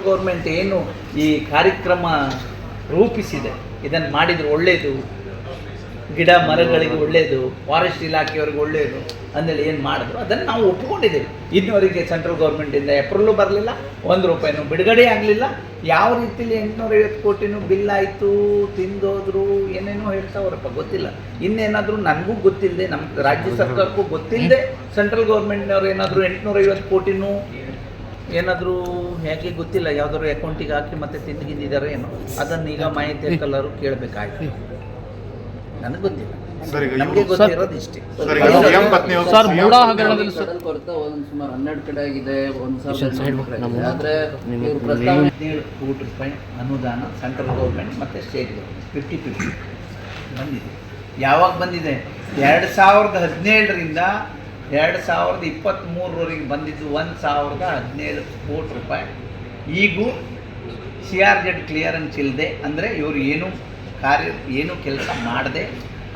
Government ಏನು ಈ ಕಾರ್ಯಕ್ರಮ ರೂಪಿಸಿದೆ ಇದನ್ನು ಮಾಡಿದ್ರೆ ಒಳ್ಳೆಯದು ಗಿಡ ಮರಗಳಿಗೆ ಒಳ್ಳೆಯದು ಫಾರೆಸ್ಟ್ ಇಲಾಖೆಯವ್ರಿಗೆ ಒಳ್ಳೆಯದು ಅಂದೇಳಿ ಏನು ಮಾಡಿದ್ರು, ಅದನ್ನು ನಾವು ಒಪ್ಪಿಕೊಂಡಿದ್ದೇವೆ ಇನ್ನುವರೆಗೆ ಸೆಂಟ್ರಲ್ ಗೌರ್ಮೆಂಟಿಂದ ಏಪ್ರಿಲು ಬರಲಿಲ್ಲ, ಒಂದು ರೂಪಾಯಿನೂ ಬಿಡುಗಡೆ ಆಗಲಿಲ್ಲ. ಯಾವ ರೀತಿಲಿ ಎಂಟುನೂರೈವತ್ತು ಕೋಟಿನೂ ಬಿಲ್ ಆಯಿತು, ತಿಂದೋದ್ರು, ಏನೇನೋ ಹೇಳ್ತಾವ್ರಪ್ಪ ಗೊತ್ತಿಲ್ಲ. ಇನ್ನೇನಾದರೂ ನನಗೂ ಗೊತ್ತಿಲ್ಲದೆ ನಮ್ಮ ರಾಜ್ಯ ಸರ್ಕಾರಕ್ಕೂ ಗೊತ್ತಿಲ್ಲದೆ ಸೆಂಟ್ರಲ್ ಗೌರ್ಮೆಂಟ್ನವ್ರು ಏನಾದರೂ ಎಂಟುನೂರೈವತ್ತು ಕೋಟಿನೂ ಏನಾದರೂ ಹೇಗೆ ಗೊತ್ತಿಲ್ಲ ಯಾವ್ದಾದ್ರು ಅಕೌಂಟಿಗೆ ಹಾಕಿ ಮತ್ತೆ ತಿಂದಿದ್ದಾರೆ ಏನೋ ಅದನ್ನ ಈಗ ಮಾಹಿತಿ ಕಲ್ಲರು ಕೇಳಬೇಕಾಯ್ತು. ನನಗೆ ಗೊತ್ತಿಲ್ಲ. ಸರ್, ಈಗ ನಮಗೆ ಗೊತ್ತಿರೋದು ಇಷ್ಟೇ. ಸರ್, ಮೂಡ ಹಗರಣದಲ್ಲಿ ಸರ್. ಕೊರತೆ ಒಂದ್ ಸುಮಾರು ಹನ್ನೆರಡು ಕಡೆ ಆಗಿದೆ ಒಂದ್ ನಮ್ಮ ಆದ್ರೆ ಹದಿನೇಳು ಕೋಟಿ ರೂಪಾಯಿ ಅನುದಾನ ಸೆಂಟ್ರಲ್ ಗೌರ್ಮೆಂಟ್ ಮತ್ತೆ ಸ್ಟೇಟ್ ಗೌರ್ಮೆಂಟ್. ಫಿಫ್ಟಿ ಫಿಫ್ಟಿ ಬಂದಿದೆ. ಯಾವಾಗ ಬಂದಿದೆ? ಎರಡ್ ಸಾವಿರದ ಹದಿನೇಳರಿಂದ ಎರಡು ಸಾವಿರದ ಇಪ್ಪತ್ತ್ಮೂರರವರೆಗೆ ಬಂದಿದ್ದು ಒಂದು ಸಾವಿರದ ಹದಿನೈದು ಕೋಟಿ ರೂಪಾಯಿ. ಈಗೂ ಸಿ ಆರ್ ಜೆಡ್ ಕ್ಲಿಯರೆನ್ಸ್ ಇಲ್ಲದೆ ಅಂದರೆ ಇವರು ಏನು ಕಾರ್ಯ, ಏನು ಕೆಲಸ ಮಾಡದೆ,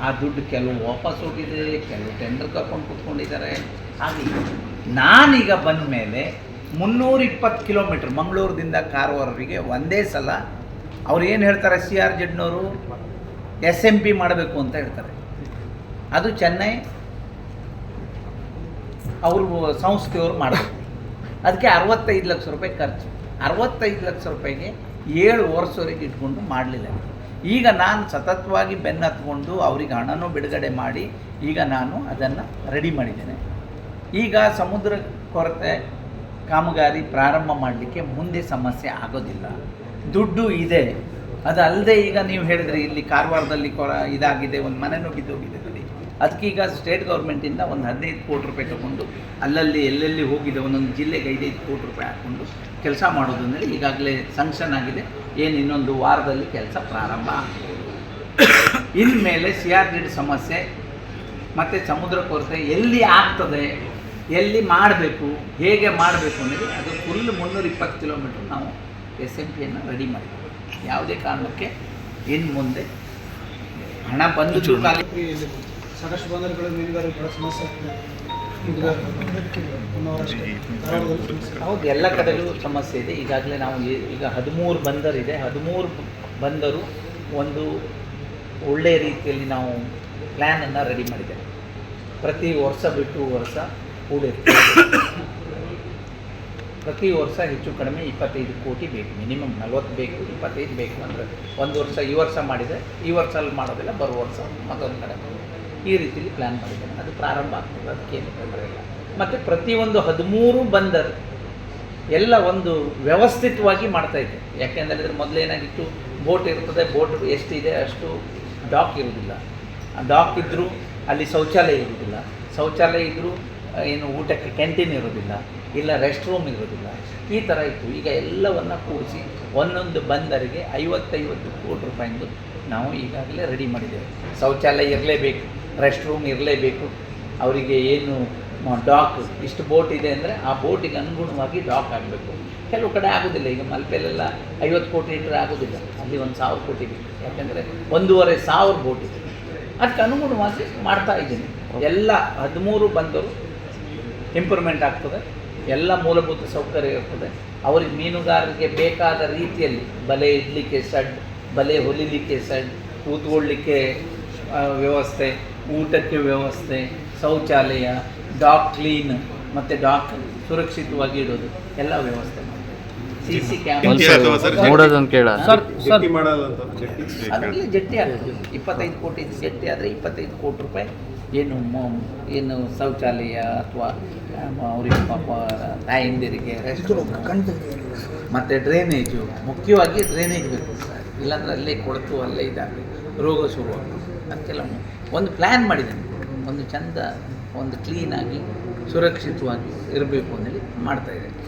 ಆ ದುಡ್ಡು ಕೆಲವು ವಾಪಸ್ ಹೋಗಿದೆ, ಕೆಲವು ಟೆಂಡರ್ ತಗೊಂಡು ಕೂತ್ಕೊಂಡಿದ್ದಾರೆ. ಹಾಗೆ ನಾನೀಗ ಬಂದ ಮೇಲೆ ಮುನ್ನೂರ ಇಪ್ಪತ್ತು ಕಿಲೋಮೀಟ್ರ್ ಮಂಗಳೂರದಿಂದ ಕಾರವಾರವರಿಗೆ ಒಂದೇ ಸಲ ಅವ್ರು ಏನು ಹೇಳ್ತಾರೆ ಸಿ ಆರ್ ಜೆಡ್ನವರು? ಎಸ್ ಎಂ ಪಿ ಮಾಡಬೇಕು ಅಂತ ಹೇಳ್ತಾರೆ. ಅದು ಚೆನ್ನೈ ಅವರು ಸಂಸ್ಥೆಯವರು ಮಾಡಬೇಕು ಅದಕ್ಕೆ ಅರವತ್ತೈದು ಲಕ್ಷ ರೂಪಾಯಿ ಖರ್ಚು. ಅರವತ್ತೈದು ಲಕ್ಷ ರೂಪಾಯಿಗೆ ಏಳು ವರ್ಷವರೆಗೆ ಇಟ್ಕೊಂಡು ಮಾಡಲಿಲ್ಲ. ಈಗ ನಾನು ಸತತವಾಗಿ ಬೆನ್ನತ್ಕೊಂಡು ಅವರಿಗೆ ಹಣನೂ ಬಿಡುಗಡೆ ಮಾಡಿ ಈಗ ನಾನು ಅದನ್ನು ರೆಡಿ ಮಾಡಿದ್ದೇನೆ. ಈಗ ಸಮುದ್ರ ಕೊರತೆ ಕಾಮಗಾರಿ ಪ್ರಾರಂಭ ಮಾಡಲಿಕ್ಕೆ ಮುಂದೆ ಸಮಸ್ಯೆ ಆಗೋದಿಲ್ಲ. ದುಡ್ಡು ಇದೆ. ಅದಲ್ಲದೆ ಈಗ ನೀವು ಹೇಳಿದರೆ ಇಲ್ಲಿ ಕಾರವಾರದಲ್ಲಿ ಕೊರ ಇದಾಗಿದೆ, ಒಂದು ಮನೆನೂ ಬಿದ್ದೋಗಿದೆ ಅಲ್ಲಿ ಅದಕ್ಕೀಗ ಸ್ಟೇಟ್ ಗೌರ್ಮೆಂಟಿಂದ ಒಂದು ಹದಿನೈದು ಕೋಟಿ ರೂಪಾಯಿ ತಗೊಂಡು ಅಲ್ಲಲ್ಲಿ ಎಲ್ಲೆಲ್ಲಿ ಹೋಗಿದೆ ಒಂದೊಂದು ಜಿಲ್ಲೆಗೆ ಐದೈದು ಕೋಟಿ ರೂಪಾಯಿ ಹಾಕ್ಕೊಂಡು ಕೆಲಸ ಮಾಡೋದು ಅಂದರೆ ಈಗಾಗಲೇ ಸಂಕ್ಷನ್ ಆಗಿದೆ. ಏನು ಇನ್ನೊಂದು ವಾರದಲ್ಲಿ ಕೆಲಸ ಪ್ರಾರಂಭ ಇನ್ಮೇಲೆ ಸಿ ಆರ್ ಡಿ ಸಮಸ್ಯೆ ಮತ್ತು ಸಮುದ್ರ ಕೊರತೆ ಎಲ್ಲಿ ಆಗ್ತದೆ ಎಲ್ಲಿ ಮಾಡಬೇಕು ಹೇಗೆ ಮಾಡಬೇಕು ಅನ್ನೋದು ಅದು ಫುಲ್ ಮುನ್ನೂರ ಇಪ್ಪತ್ತು ಕಿಲೋಮೀಟ್ರ್ ನಾವು ಎಸ್ ಎಂ ಪಿಯನ್ನು ರೆಡಿ ಮಾಡಿದ್ದೀವಿ. ಯಾವುದೇ ಕಾರಣಕ್ಕೆ ಇನ್ನು ಮುಂದೆ ಹಣ ಬಂದು ಸಾಕಷ್ಟು ಬಂದರುಗಳು ಮೀನುಗಾರಿಕೆಗಳ ಸಮಸ್ಯೆ ಆಗ್ತದೆ. ಹೌದು, ಎಲ್ಲ ಕಡೆಗೂ ಸಮಸ್ಯೆ ಇದೆ. ಈಗಾಗಲೇ ನಾವು ಈಗ ಹದಿಮೂರು ಬಂದರು ಇದೆ. ಹದಿಮೂರು ಬಂದರು ಒಂದು ಒಳ್ಳೆಯ ರೀತಿಯಲ್ಲಿ ನಾವು ಪ್ಲ್ಯಾನನ್ನು ರೆಡಿ ಮಾಡಿದ್ದೇವೆ. ಪ್ರತಿ ವರ್ಷ ಬಿಟ್ಟು ವರ್ಷ ಕೂಡ ಪ್ರತಿ ವರ್ಷ ಹೆಚ್ಚು ಕಡಿಮೆ ಇಪ್ಪತ್ತೈದು ಕೋಟಿ ಬೇಕು. ಮಿನಿಮಮ್ ನಲ್ವತ್ತು ಬೇಕು, ಇಪ್ಪತ್ತೈದು ಬೇಕು ಅಂದರೆ ಒಂದು ವರ್ಷ ಈ ವರ್ಷ ಮಾಡಿದರೆ ಈ ವರ್ಷ ಅಲ್ಲಿ ಮಾಡೋದಿಲ್ಲ, ಬರುವ ವರ್ಷ ಮತ್ತೊಂದು ಕಡೆ. ಈ ರೀತಿಯಲ್ಲಿ ಪ್ಲ್ಯಾನ್ ಮಾಡಿದ್ದೇನೆ. ಅದು ಪ್ರಾರಂಭ ಆಗ್ತದೆ ಅದಕ್ಕೇನು ತೊಂದರೆ ಇಲ್ಲ. ಮತ್ತು ಪ್ರತಿಯೊಂದು ಹದಿಮೂರು ಬಂದರು, ಎಲ್ಲ ಒಂದು ವ್ಯವಸ್ಥಿತವಾಗಿ ಮಾಡ್ತಾ ಇದ್ದೆ. ಯಾಕೆಂದರೆ ಮೊದಲು ಏನಾಗಿತ್ತು ಬೋಟ್ ಇರ್ತದೆ ಬೋಟ್ ಎಷ್ಟಿದೆ, ಅಷ್ಟು ಡಾಕ್ ಇರುವುದಿಲ್ಲ. ಡಾಕ್ ಇದ್ದರೂ ಅಲ್ಲಿ ಶೌಚಾಲಯ ಇರುವುದಿಲ್ಲ. ಶೌಚಾಲಯ ಇದ್ದರೂ ಏನು ಊಟಕ್ಕೆ ಕ್ಯಾಂಟೀನ್ ಇರೋದಿಲ್ಲ ಇಲ್ಲ ರೆಸ್ಟ್ ರೂಮ್ ಇರೋದಿಲ್ಲ ಈ ಥರ ಇತ್ತು. ಈಗ ಎಲ್ಲವನ್ನು ಕೂಡಿಸಿ ಒಂದೊಂದು ಬಂದರಿಗೆ ಐವತ್ತೈವತ್ತು ಕೋಟಿ ರೂಪಾಯಿಂದು ನಾವು ಈಗಾಗಲೇ ರೆಡಿ ಮಾಡಿದ್ದೇವೆ. ಶೌಚಾಲಯ ಇರಲೇಬೇಕು. ರೆಸ್ಟ್ ರೂಮ್ ಇರಲೇಬೇಕು. ಅವರಿಗೆ ಏನು ಡಾಕ್, ಇಷ್ಟು ಬೋಟ್ ಇದೆ ಅಂದರೆ ಆ ಬೋಟಿಗೆ ಅನುಗುಣವಾಗಿ ಡಾಕ್ ಆಗಬೇಕು ಕೆಲವು ಕಡೆ ಆಗೋದಿಲ್ಲ, ಈಗ ಮಲ್ಪೆಲೆಲ್ಲ ಐವತ್ತು ಕೋಟಿ ಲೀಟ್ರ್ ಆಗೋದಿಲ್ಲ. ಅಲ್ಲಿ ಒಂದು ಸಾವಿರ ಕೋಟಿ ಬೇಕು ಯಾಕೆಂದರೆ ಒಂದೂವರೆ ಸಾವಿರ ಬೋಟ್ ಇದೆ. ಅದಕ್ಕೆ ಅನುಗುಣವಾಗಿ ಮಾಡ್ತಾ ಇದ್ದೀನಿ. ಎಲ್ಲ ಹದಿಮೂರು ಬಂದರು, ಇಂಪ್ರೂವ್ಮೆಂಟ್ ಆಗ್ತದೆ. ಎಲ್ಲ ಮೂಲಭೂತ ಸೌಕರ್ಯ ಇರ್ತದೆ. ಅವ್ರಿಗೆ ಮೀನುಗಾರರಿಗೆ ಬೇಕಾದ ರೀತಿಯಲ್ಲಿ ಬಲೆ ಇಡಲಿಕ್ಕೆ ಸಡ್, ಬಲೆ ಹೊಲಿಲಿಕ್ಕೆ ಸಡ್ ಕೂತ್ಕೊಳ್ಳಲಿಕ್ಕೆ ವ್ಯವಸ್ಥೆ. ಊಟಕ್ಕೆ ವ್ಯವಸ್ಥೆ ಶೌಚಾಲಯ ಡಾಕ್ ಕ್ಲೀನ್ ಮತ್ತು ಡಾಕ್ ಸುರಕ್ಷಿತವಾಗಿ ಇಡೋದು ಎಲ್ಲ ವ್ಯವಸ್ಥೆ ಮಾಡ್ತೇವೆ. ಸಿ ಸಿ ಅದರಲ್ಲಿ ಜಟ್ಟಿ ಆಗ್ತದೆ. ಇಪ್ಪತ್ತೈದು ಕೋಟಿ ಜಟ್ಟಿ ಆದರೆ ಇಪ್ಪತ್ತೈದು ಕೋಟಿ ರೂಪಾಯಿ. ಏನು ಏನು ಶೌಚಾಲಯ ಅಥವಾ ಅವರಿಗೆ ಪಾಪ ತಾಯಂದಿರಿಗೆ ರೆಸ್ಟ್ ಮತ್ತು ಡ್ರೈನೇಜು. ಮುಖ್ಯವಾಗಿ ಡ್ರೈನೇಜ್ ಬೇಕು ಸರ್. ಇಲ್ಲಾಂದ್ರೆ ಅಲ್ಲೇ ಕೊಳತು ಅಲ್ಲೇ ಇದಾಗಲಿ. ರೋಗ ಶುರುವಾಗಲಿ ಅದಕ್ಕೆಲ್ಲ ಒಂದು ಪ್ಲ್ಯಾನ್ ಮಾಡಿದ್ದೇನೆ. ಒಂದು ಚಂದ, ಒಂದು ಕ್ಲೀನಾಗಿ ಸುರಕ್ಷಿತವಾಗಿ ಇರಬೇಕು ಅಂತೇಳಿ ಮಾಡ್ತಾಯಿದ್ದೇನೆ